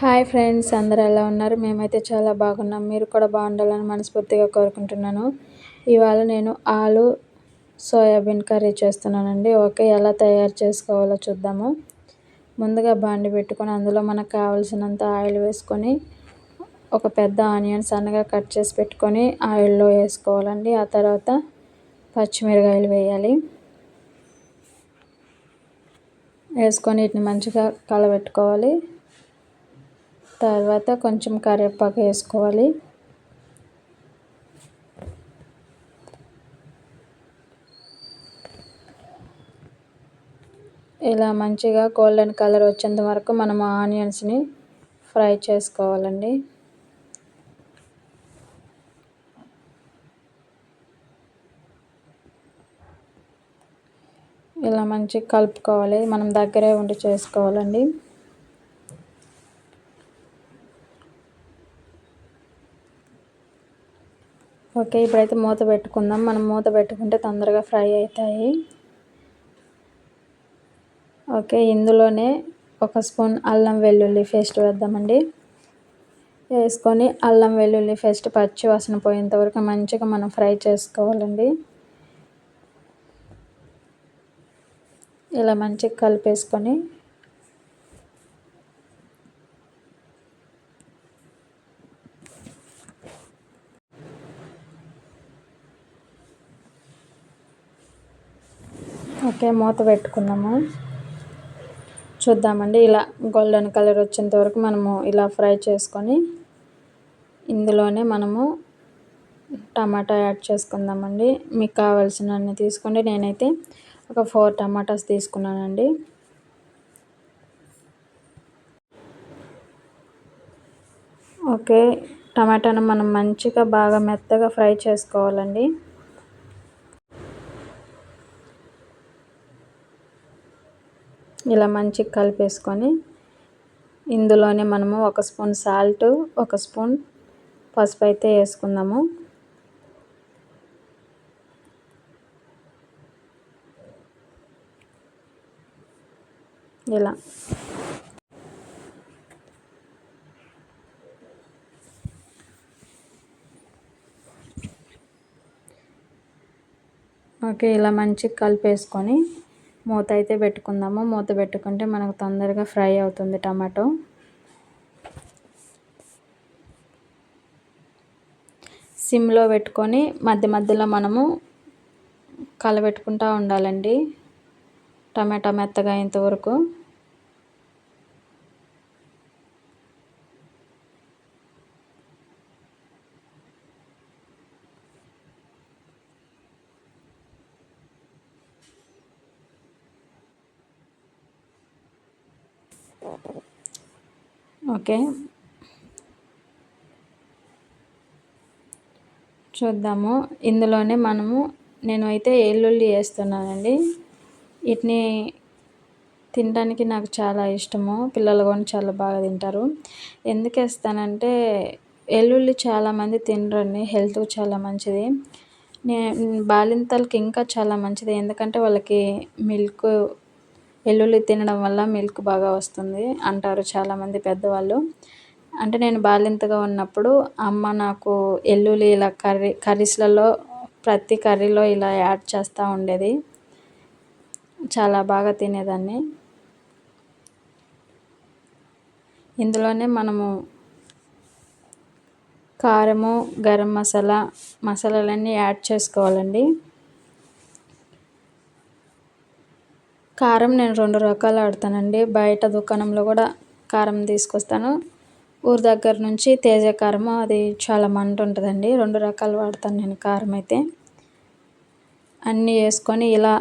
Hi friends అందరూ ఎలా ఉన్నారు? మేమైతే చాలా బాగున్నాం. మీరు కూడా బాగుండాలని మనస్ఫూర్తిగా కోరుకుంటున్నాను. ఇవాళ నేను ఆలు సోయాబీన్ కర్రీ చేస్తున్నానండి. ఓకే ఎలా తయారు చేసుకోవాలో చూద్దాము. ముందుగా బాండి పెట్టుకొని అందులో మనకు కావాల్సినంత ఆయిల్ వేసుకొని ఒక పెద్ద ఆనియన్ సన్నగా కట్ చేసి పెట్టుకొని ఆయిల్లో వేసుకోవాలండి. ఆ తర్వాత పచ్చిమిరకాయలు వేయాలి. వేసుకొని వీటిని మంచిగా కలబెట్టుకోవాలి. తర్వాత కొంచెం కరివేపాకు వేసుకోవాలి. ఇలా మంచిగా గోల్డెన్ కలర్ వచ్చేంత వరకు మనం ఆనియన్స్ని ఫ్రై చేసుకోవాలండి. ఇలా మంచిగా కలుపుకోవాలి. మనం దగ్గరే ఉండి చేసుకోవాలండి. ఓకే ఇప్పుడైతే మూత పెట్టుకుందాం. మనం మూత పెట్టుకుంటే తొందరగా ఫ్రై అవుతాయి ఓకే ఇందులోనే ఒక స్పూన్ అల్లం వెల్లుల్లి పేస్ట్ వేద్దామండి. వేసుకొని అల్లం వెల్లుల్లి పేస్ట్ పచ్చి వాసన పోయేంత వరకు మంచిగా మనం ఫ్రై చేసుకోవాలండి. ఇలా మంచిగా కలిపేసుకొని ఓకే మూత పెట్టుకున్నాము. చూద్దామండి ఇలా గోల్డెన్ కలర్ వచ్చేంత వరకు మనము ఇలా ఫ్రై చేసుకొని ఇందులోనే మనము టమాటా యాడ్ చేసుకుందామండి. మీకు కావాల్సినన్ని తీసుకోండి. నేనైతే ఒక ఫోర్ టమాటాస్ తీసుకున్నానండి. ఓకే టమాటాను మనం మంచిగా బాగా మెత్తగా ఫ్రై చేసుకోవాలండి. ఇలా మంచిగా కలిపేసుకొని ఇందులోనే మనము ఒక స్పూన్ సాల్ట్ ఒక స్పూన్ పసుపు అయితే వేసుకుందాము. ఇలా. ఓకే ఇలా మంచిగా కలిపేసుకొని మూత అయితే పెట్టుకుందాము. మూత పెట్టుకుంటే మనకు తొందరగా ఫ్రై అవుతుంది టమాటో. సిమ్లో పెట్టుకొని మధ్య మధ్యలో మనము కలబెట్టుకుంటూ ఉండాలండి. టమాటా మెత్తగా అయ్యేంతవరకు ఓకే. చూద్దాము. ఇందులోనే మనము నేను అయితే ఎల్లుల్లి వేస్తున్నానండి. వీటిని తినడానికి నాకు చాలా ఇష్టము. పిల్లలు కూడా చాలా బాగా తింటారు. ఎందుకు వేస్తానంటే ఎల్లుల్లి చాలామంది తినరండి. హెల్త్కు చాలా మంచిది. నే బాలింతలకి ఇంకా చాలా మంచిది. ఎందుకంటే వాళ్ళకి మిల్క్ వెల్లుల్లి తినడం వల్ల మిల్క్ బాగా వస్తుంది అంటారు చాలామంది పెద్దవాళ్ళు. అంటే నేను బాలింతగా ఉన్నప్పుడు అమ్మ నాకు వెల్లుల్లి ఇలా కర్రీ కర్రీస్లలో ప్రతి కర్రీలో ఇలా యాడ్ చేస్తూ ఉండేది. చాలా బాగా తినేదాన్ని. ఇందులోనే మనము కారము గరం మసాలా మసాలాలన్నీ యాడ్ చేసుకోవాలండి. కారం నేను రెండు రకాలు ఆడతానండి. బయట దుకాణంలో కూడా కారం తీసుకొస్తాను. ఊరి దగ్గర నుంచి తేజ కారం అది చాలా మంట ఉంటుందండి. రెండు రకాలు వాడతాను నేను కారం అయితే. అన్నీ వేసుకొని ఇలా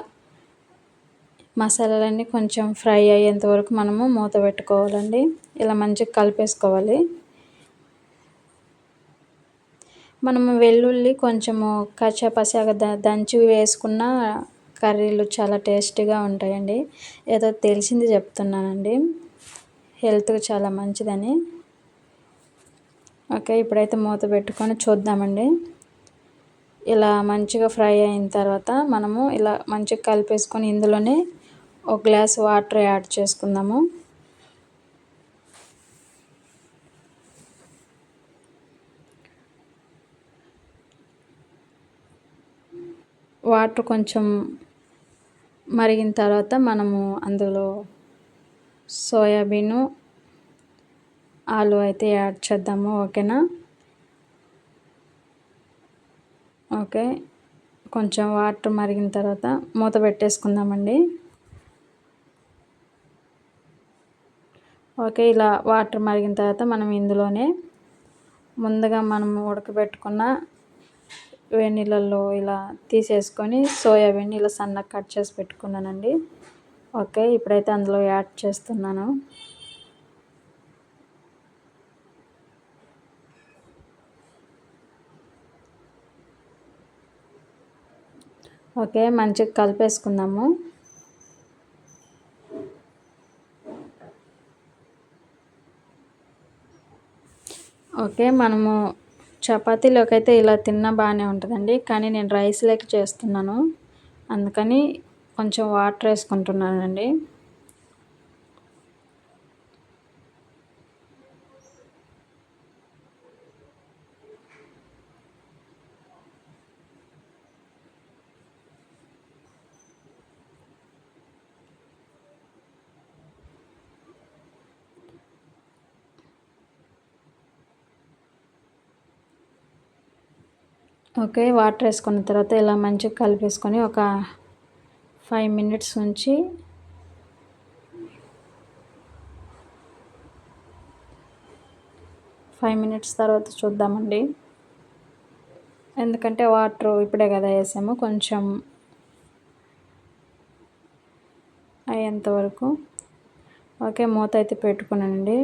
మసాలాలన్నీ కొంచెం ఫ్రై అయ్యేంత వరకు మనము మూత పెట్టుకోవాలండి. ఇలా మంచిగా కలిపేసుకోవాలి. మనము వెల్లుల్లి కొంచెము కచ్చాపచ్చాగా దంచి వేసుకున్న కర్రీలు చాలా టేస్టీగా ఉంటాయండి. ఏదో తెలిసింది చెప్తున్నానండి. హెల్త్కి చాలా మంచిదని. ఓకే ఇప్పుడైతే మూత పెట్టుకొని చూద్దామండి. ఇలా మంచిగా ఫ్రై అయిన తర్వాత మనము ఇలా మంచిగా కలిపేసుకొని ఇందులోనే ఒక గ్లాస్ వాటర్ యాడ్ చేసుకుందాము. వాటర్ కొంచెం మరిగిన తర్వాత మనము అందులో సోయాబీను ఆలు అయితే యాడ్ చేద్దాము ఓకేనా? ఓకే. కొంచెం వాటర్ మరిగిన తర్వాత మూత పెట్టేసుకుందామండి. ఓకే ఇలా వాటర్ మరిగిన తర్వాత మనం ఇందులోనే ముందుగా మనం ఉడకబెట్టుకున్న వేడి నీళ్ళల్లో ఇలా తీసేసుకొని సోయాబీన్ ఇలా సన్నగా కట్ చేసి పెట్టుకున్నానండి. ఓకే ఇప్పుడైతే అందులో యాడ్ చేస్తున్నాను. ఓకే మంచిగా కలిపేసుకుందాము. ఓకే మనము చపాతీలోకి అయితే ఇలా తిన్నా బాగానే ఉంటుందండి. కానీ నేను రైస్ లెక్క చేస్తున్నాను. అందుకని కొంచెం వాటర్ వేసుకుంటున్నానండి. ఓకే వాటర్ వేసుకున్న తర్వాత ఇలా మంచిగా కలిపేసుకొని ఒక ఫైవ్ మినిట్స్ ఉంచి ఫైవ్ మినిట్స్ తర్వాత చూద్దామండి. ఎందుకంటే వాటర్ ఇప్పుడే కదా వేసాము కొంచెం అయ్యేంతవరకు ఓకే మూత అయితే పెట్టుకున్నానండి.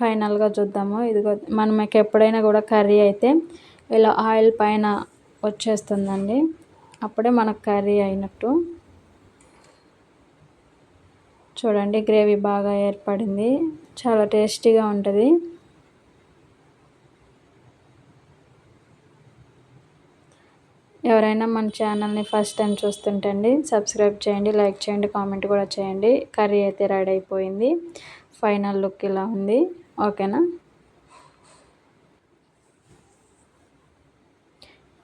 ఫైనల్గా చూద్దాము. ఇదిగో మనకి ఎప్పుడైనా కూడా కర్రీ అయితే ఇలా ఆయిల్ పైన వచ్చేస్తుందండి. అప్పుడే మనకు కర్రీ అయినట్టు. చూడండి గ్రేవీ బాగా ఏర్పడింది. చాలా టేస్టీగా ఉంటుంది. ఎవరైనా మన ఛానల్ని ఫస్ట్ టైం చూస్తుంటే అండి సబ్స్క్రైబ్ చేయండి లైక్ చేయండి కామెంట్ కూడా చేయండి. కర్రీ అయితే రెడీ అయిపోయింది. ఫైనల్ లుక్ ఇలా ఉంది. ఓకేనా?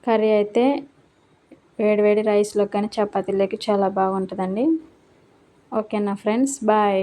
కర్రీ అయితే వేడివేడి రైస్లో కానీ చపాతీలోకి చాలా బాగుంటుందండి. ఓకేనా ఫ్రెండ్స్? బాయ్.